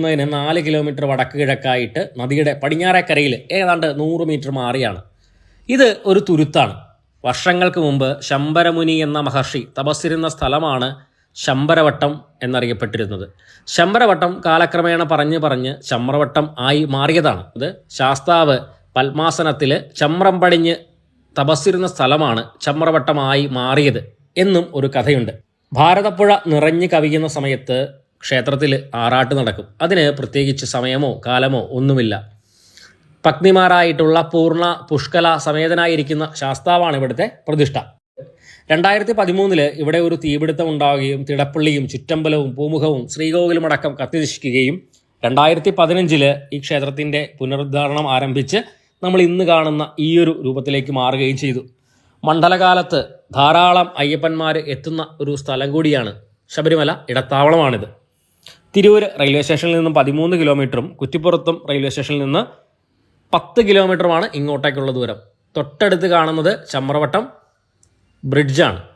ന്നതിന് നാല് കിലോമീറ്റർ വടക്ക് കിഴക്കായിട്ട് നദിയുടെ പടിഞ്ഞാറേക്കരയിൽ ഏതാണ്ട് നൂറ് മീറ്റർ മാറിയാണ്. ഇത് ഒരു തുരുത്താണ്. വർഷങ്ങൾക്ക് മുമ്പ് ശമ്പരമുനി എന്ന മഹർഷി തപസ്സിരുന്ന സ്ഥലമാണ് ശമ്പരവട്ടം എന്നറിയപ്പെട്ടിരുന്നത്. ശമ്പരവട്ടം കാലക്രമേണ പറഞ്ഞ് പറഞ്ഞ് ചമ്രവട്ടം ആയി മാറിയതാണ്. അത് ശാസ്താവ് പത്മാസനത്തിൽ ചമ്രം പടിഞ്ഞ് തപസ്സിരുന്ന സ്ഥലമാണ് ചമ്രവട്ടമായി മാറിയത് എന്നും ഒരു കഥയുണ്ട്. ഭാരതപ്പുഴ നിറഞ്ഞു കവിയുന്ന സമയത്ത് ക്ഷേത്രത്തിൽ ആറാട്ട് നടക്കും. അതിന് പ്രത്യേകിച്ച് സമയമോ കാലമോ ഒന്നുമില്ല. പത്നിമാരായിട്ടുള്ള പൂർണ പുഷ്കല സമേതനായിരിക്കുന്ന ശാസ്താവാണ് ഇവിടുത്തെ പ്രതിഷ്ഠ. രണ്ടായിരത്തി പതിമൂന്നിൽ ഇവിടെ ഒരു തീപിടുത്തം ഉണ്ടാവുകയും തിടപ്പള്ളിയും ചുറ്റമ്പലവും പൂമുഖവും ശ്രീകോവിലുമടക്കം കത്തിനശിക്കുകയും രണ്ടായിരത്തി പതിനഞ്ചിൽ ഈ ക്ഷേത്രത്തിന്റെ പുനരുദ്ധാരണം ആരംഭിച്ച് നമ്മൾ ഇന്ന് കാണുന്ന ഈയൊരു രൂപത്തിലേക്ക് മാറുകയും ചെയ്തു. മണ്ഡലകാലത്ത് ധാരാളം അയ്യപ്പന്മാർ എത്തുന്ന ഒരു സ്ഥലം കൂടിയാണ് ശബരിമല ഇടത്താവളമാണിത്. തിരൂര് റെയിൽവേ സ്റ്റേഷനിൽ നിന്നും പതിമൂന്ന് കിലോമീറ്ററും കുറ്റിപ്പുറത്തും റെയിൽവേ സ്റ്റേഷനിൽ നിന്ന് പത്ത് കിലോമീറ്ററുമാണ് ഇങ്ങോട്ടേക്കുള്ള ദൂരം. തൊട്ടടുത്ത് കാണുന്നത് ചമ്രവട്ടം ബ്രിഡ്ജാണ്.